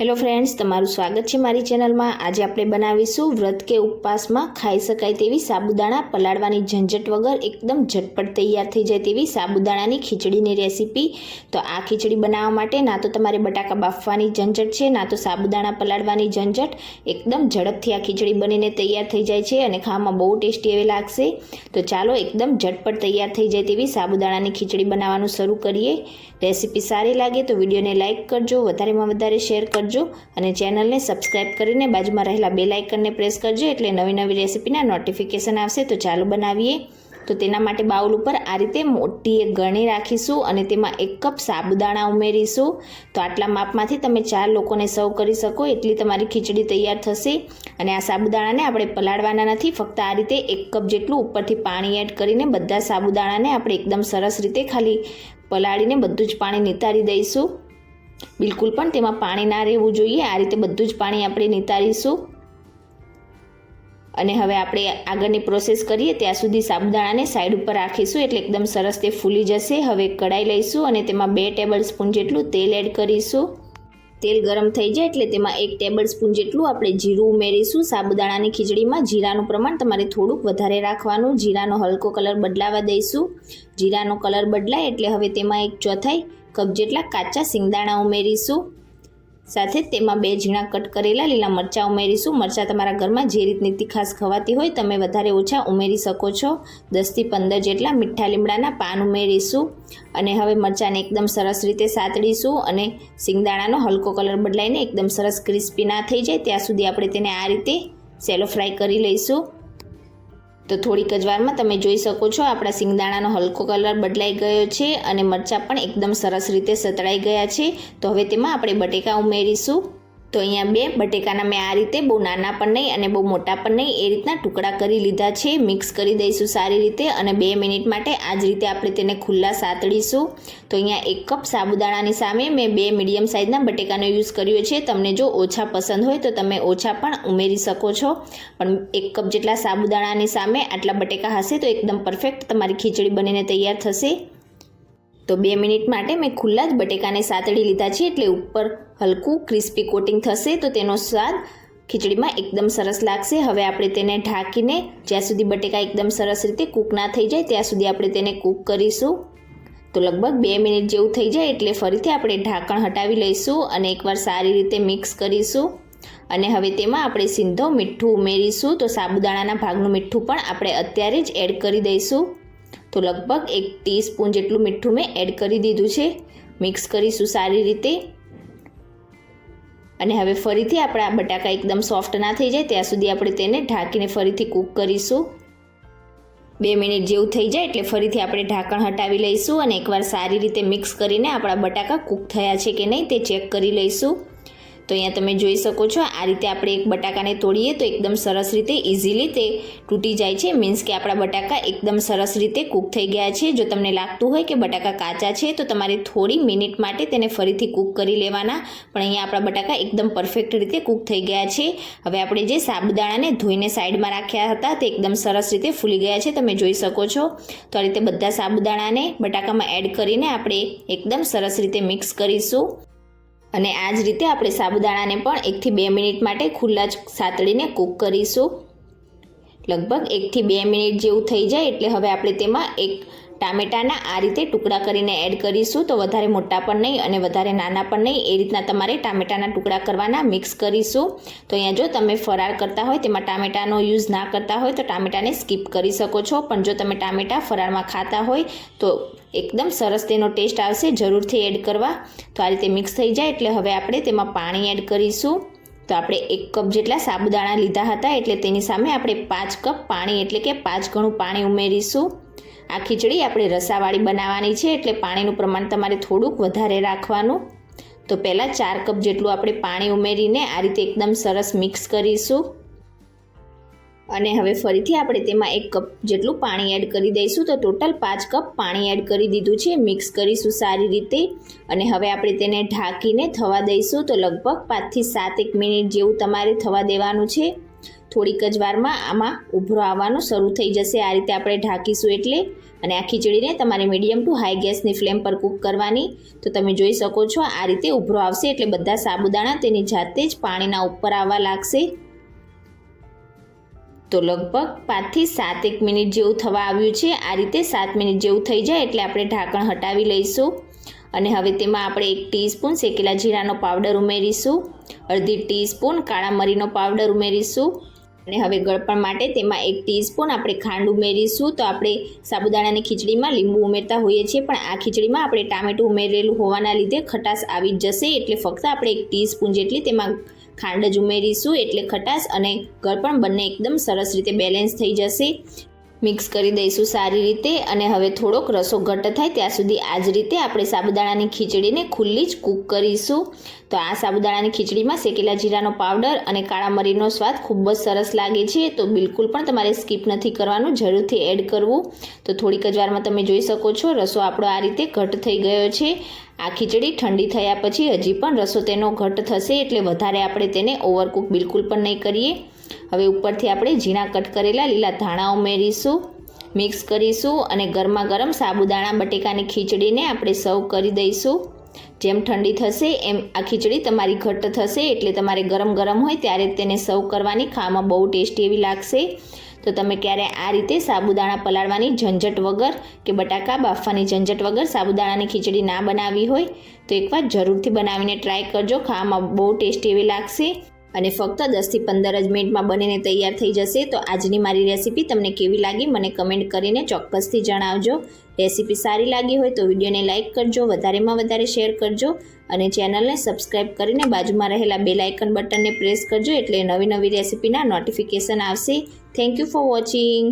Hello friends તમારું સ્વાગત છે મારી ચેનલમાં. આજે આપણે બનાવીશું વ્રત કે ઉપવાસમાં ખાઈ શકાય તેવી સાબુદાણા પલાળવાની ઝંઝટ વગર એકદમ ઝટપટ તૈયાર થઈ જાય તેવી સાબુદાણાની ખીચડીની રેસીપી. તો આ ખીચડી બનાવવા માટે ના તો તમારે બટાકા બાફવાની ઝંઝટ છે, ના તો સાબુદાણા પલાળવાની ઝંઝટ. એકદમ ઝડપથી આ ખીચડી બનીને તૈયાર થઈ જાય છે અને ખાવામાં બહુ ટેસ્ટી એવી લાગશે. તો ચાલો એકદમ ઝટપટ તૈયાર થઈ જાય તેવી સાબુદાણાની ખીચડી બનાવવાનું શરૂ કરીએ. રેસીપી સારી લાગે તો વિડીયોને લાઇક કરજો, વધારેમાં વધારે શેર કરજો. અને ચેનલને સબસ્ક્રાઇબ કરીને બાજુમાં રહેલા બે લાઇકનને પ્રેસ કરજો એટલે નવી નવી રેસીપીના નોટિફિકેશન આવશે તો ચાલો બનાવીએ. તો તેના માટે બાઉલ ઉપર આ રીતે મોટી એક ગરણી રાખીશું અને તેમાં એક કપ સાબુદાણા ઉમેરીશું. તો આટલા માપમાંથી તમે ચાર લોકોને સર્વ કરી શકો, એટલી તમારી ખીચડી તૈયાર થશે. અને આ સાબુદાણાને આપણે પલાળવાના નથી, ફક્ત આ રીતે એક કપ જેટલું ઉપરથી પાણી એડ કરીને બધા સાબુદાણાને આપણે એકદમ સરસ રીતે ખાલી પલાળીને બધું જ પાણી નિતારી દઈશું. બિલકુલ, પણ તેમાં પાણી ના રહેવું જોઈએ. આ રીતે બધું જ પાણી આપણે નિતારીશું. અને હવે આપણે આગળની પ્રોસેસ કરીએ. ત્યાં સુધી સાબુદાણાને સાઈડ ઉપર રાખીશું એટલે એકદમ સરસ તે ફૂલી જશે. હવે કઢાઈ લઈશું અને તેમાં બે ટેબલ સ્પૂન જેટલું તેલ એડ કરીશું. તેલ ગરમ થઈ જાય એટલે તેમાં એક ટેબલ સ્પૂન જેટલું આપણે જીરું ઉમેરીશું. સાબુદાણાની ખીચડીમાં જીરાનું પ્રમાણ તમારે થોડુંક વધારે રાખવાનું. જીરાનો હલકો કલર બદલાવા દઈશું. જીરાનો કલર બદલાય એટલે હવે તેમાં એક ચોથાઈ કપ જેટલા કાચા સિંગદાણા ઉમેરીશું. સાથે તેમાં બે ઝીણા કટ કરેલા લીલા મરચાં ઉમેરીશું. મરચાં તમારા ઘરમાં જે રીતની તીખાસ ખવાતી હોય તમે વધારે ઓછા ઉમેરી શકો છો. દસથી પંદર જેટલા મીઠા લીમડાના પાન ઉમેરીશું. અને હવે મરચાંને એકદમ સરસ રીતે સાતડીશું અને સિંગદાણાનો હલકો કલર બદલાઈને એકદમ સરસ ક્રિસ્પી ના થઈ જાય. ત્યાં સુધી આપણે તેને આ રીતે સેલો ફ્રાય કરી લઈશું. તો થોડીક જ વારમાં તમે જોઈ શકો છો, આપણા સિંગદાણાનો હલકો કલર બદલાઈ ગયો છે અને મરચાં પણ એકદમ સરસ રીતે સતળાઈ ગયા છે. તો હવે તેમાં આપણે બટેકા ઉમેરીશું. તો અહીંયા બે બટેકાના મેં આ રીતે બહુ નાના પણ નહીં અને બહુ મોટા પણ નહીં, એ રીતના ટુકડા કરી લીધા છે, મિક્સ કરી દઈશું સારી રીતે અને બે મિનિટ માટે આ જ રીતે આપણે તેને ખુલ્લા સાતડીશું. તો અહીંયા એક કપ સાબુદાણાની સામે મેં બે મીડિયમ સાઇઝના બટેકાનો યુઝ કર્યો છે. તમને જો ઓછા પસંદ હોય તો તમે ઓછા પણ ઉમેરી શકો છો. પણ એક કપ જેટલા સાબુદાણાની સામે આટલા બટેકા હશે તો એકદમ પરફેક્ટ તમારી ખીચડી બનીને તૈયાર થશે. તો બે મિનિટ માટે મેં ખુલ્લા જ બટેકાને સાતડી લીધા છે એટલે ઉપર હલકું ક્રિસ્પી કોટિંગ થશે તો તેનો સ્વાદ ખીચડીમાં એકદમ સરસ લાગશે. હવે આપણે તેને ઢાંકીને જ્યાં સુધી બટેકા એકદમ સરસ રીતે કૂક ના થઈ જાય ત્યાં સુધી આપણે તેને કૂક કરીશું. તો લગભગ બે મિનિટ જેવું થઈ જાય એટલે ફરીથી આપણે ઢાંકણ હટાવી લઈશું અને એકવાર સારી રીતે મિક્સ કરીશું. અને હવે તેમાં આપણે સિંધો મીઠું ઉમેરીશું. તો સાબુદાણાના ભાગનું મીઠું પણ આપણે અત્યારે જ એડ કરી દઈશું. તો લગભગ એક ટીસ્પૂન જેટલું મીઠું મેં એડ કરી દીધું છે. મિક્સ કરીશું સારી રીતે. અને હવે ફરીથી આપણા બટાકા એકદમ સોફ્ટ ના થઈ જાય ત્યાં સુધી આપણે તેને ઢાંકીને ફરીથી કૂક કરીશું. બે મિનિટ જેવું થઈ જાય એટલે ફરીથી આપણે ઢાંકણ હટાવી લઈશું અને એકવાર સારી રીતે મિક્સ કરીને આપણા બટાકા કૂક થયા છે કે નહીં તે ચેક કરી લઈશું. તો અહીંયા તમે જોઈ શકો છો, આ રીતે આપણે એક બટાકાને તોડીએ તો એકદમ સરસ રીતે ઇઝીલી તે તૂટી જાય છે. મીન્સ કે આપણા બટાકા એકદમ સરસ રીતે કૂક થઈ ગયા છે. જો તમને લાગતું હોય કે બટાકા કાચા છે, તો તમારે થોડી મિનિટ માટે તેને ફરીથી કૂક કરી લેવાના. પણ અહીંયા આપણા બટાકા એકદમ પરફેક્ટ રીતે કૂક થઈ ગયા છે. હવે આપણે જે સાબુદાણાને ધોઈને સાઈડમાં રાખ્યા હતા, તે એકદમ સરસ રીતે ફૂલી ગયા છે. તમે જોઈ શકો છો. તો આ રીતે બધા સાબુદાણાને બટાકામાં એડ કરીને આપણે એકદમ સરસ રીતે મિક્સ કરીશું. અને આ જ રીતે આપણે સાબુદાણાને પણ એકથી બે મિનિટ માટે ખુલ્લા જ સાતળીને કૂક કરીશું. લગભગ એકથી બે મિનિટ જેવું થઈ જાય એટલે હવે આપણે તેમાં એક ટામેટાના આ રીતે ટુકડા કરીને એડ કરીશું. તો વધારે મોટા પણ નહીં અને વધારે નાના પણ નહીં. એ રીતના તમારે ટામેટાના ટુકડા કરવાના મિક્સ કરીશું. તો અહીંયા જો તમે ફરાળ કરતા હોય તેમાં ટામેટાનો યુઝ ના કરતા હોય તો ટામેટાને સ્કીપ કરી શકો છો. પણ જો તમે ટામેટા ફરાળમાં ખાતા હોય તો એકદમ સરસ તેનો ટેસ્ટ આવશે. જરૂરથી એડ કરવા. તો આ રીતે મિક્સ થઈ જાય એટલે હવે આપણે તેમાં પાણી એડ કરીશું. તો આપણે એક કપ જેટલા સાબુદાણા લીધા હતા એટલે તેની સામે આપણે પાંચ કપ પાણી એટલે કે પાંચ ગણું પાણી ઉમેરીશું. આ ખીચડી આપણે રસાવાળી બનાવવાની છે એટલે પાણીનું પ્રમાણ તમારે થોડુંક વધારે રાખવાનું. તો પહેલાં ચાર કપ જેટલું આપણે પાણી ઉમેરીને આ રીતે એકદમ સરસ મિક્સ કરીશું. અને હવે ફરીથી આપણે તેમાં એક કપ જેટલું પાણી એડ કરી દઈશું. તો ટોટલ પાંચ કપ પાણી એડ કરી દીધું છે, મિક્સ કરીશું સારી રીતે. અને હવે આપણે તેને ઢાંકીને થવા દઈશું. તો લગભગ પાંચથી સાત એક મિનિટ જેવું તમારે થવા દેવાનું છે. થોડીક જ વારમાં આમાં ઉભરો આવવાનું શરૂ થઈ જશે. આ રીતે આપણે ઢાંકીશું એટલે અને આ ખીચડીને તમારે મીડિયમ ટુ હાઈ ગેસની ફ્લેમ પર કૂક કરવાની. તો તમે જોઈ શકો છો, આ રીતે ઉભરો આવશે એટલે બધા સાબુદાણા તેની જાતે જ પાણીના ઉપર આવવા લાગશે. તો લગભગ પાંચથી સાત એક મિનિટ જેવું થવા આવ્યું છે. આ રીતે સાત મિનિટ જેવું થઈ જાય એટલે આપણે ઢાંકણ હટાવી લઈશું. અને હવે તેમાં આપણે એક ટીસ્પૂન શેકેલા જીરાનો પાવડર ઉમેરીશું. અડધી ટીસ્પૂન કાળા મરીનો પાવડર ઉમેરીશું. અને હવે ગળપણ માટે તેમાં એક ટીસ્પૂન આપણે ખાંડ ઉમેરીશું. તો આપણે સાબુદાણાની ખીચડીમાં લીંબુ ઉમેરતા હોઈએ છીએ, પણ આ ખીચડીમાં આપણે ટામેટું ઉમેરેલું હોવાના લીધે ખટાશ આવી જ જશે. એટલે ફક્ત આપણે એક ટીસ્પૂન જેટલી તેમાં ખાંડ જ ઉમેરીશું. એટલે ખટાશ અને ગળપણ બંને એકદમ સરસ રીતે બેલેન્સ થઈ જશે. મિક્સ કરી દઈશું સારી રીતે અને હવે થોડોક રસો ઘટ્ટ થાય ત્યાં સુધી આ જ રીતે આપણે સાબુદાણાની ખીચડીને ખુલ્લી જ કૂક કરીશું. તો આ સાબુદાણાની ખીચડીમાં શેકેલા જીરાનો પાવડર અને કાળા મરીનો સ્વાદ ખૂબ જ સરસ લાગે છે. તો બિલકુલ પણ તમારે સ્કીપ નથી કરવાનું, જરૂરથી એડ કરવું. તો થોડીક જ વારમાં તમે જોઈ શકો છો, રસો આપણો આ રીતે ઘટ થઈ ગયો છે. આ ખીચડી ઠંડી થયા પછી હજી પણ રસો તેનો ઘટ થશે એટલે વધારે આપણે તેને ઓવરકુક બિલકુલ પણ નહીં કરીએ. હવે ઉપરથી આપણે ઝીણા કટ કરેલા લીલા ધાણા ઉમેરીશું, મિક્સ કરીશું અને ગરમા ગરમ સાબુદાણા બટેકાની ખીચડીને આપણે સર્વ કરી દઈશું. જેમ ઠંડી થશે એમ આ ખીચડી તમારી ઘટ્ટ થશે એટલે તમારે ગરમ ગરમ હોય ત્યારે તેને સર્વ કરવાની, ખાવામાં બહુ ટેસ્ટી એવી લાગશે. તો તમે ક્યારે આ રીતે સાબુદાણા પલાળવાની ઝંઝટ વગર કે બટાકા બાફવાની ઝંઝટ વગર સાબુદાણાની ખીચડી ના બનાવી હોય તો એકવાર જરૂરથી બનાવીને ટ્રાય કરજો, ખાવામાં બહુ ટેસ્ટી એવી લાગશે. અને ફક્ત દસથી પંદર જ મિનિટમાં બનીને તૈયાર થઈ જશે, તો આજની મારી રેસીપી તમને કેવી લાગી મને કમેન્ટ કરીને ચોક્કસથી જણાવજો. રેસીપી સારી લાગી હોય તો વિડીયોને લાઇક કરજો, વધારેમાં વધારે શેર કરજો અને ચેનલને સબસ્ક્રાઈબ કરીને બાજુમાં રહેલા બેલ આઇકન બટનને પ્રેસ કરજો એટલે નવી નવી રેસીપીના નોટિફિકેશન આવશે. Thank you for watching.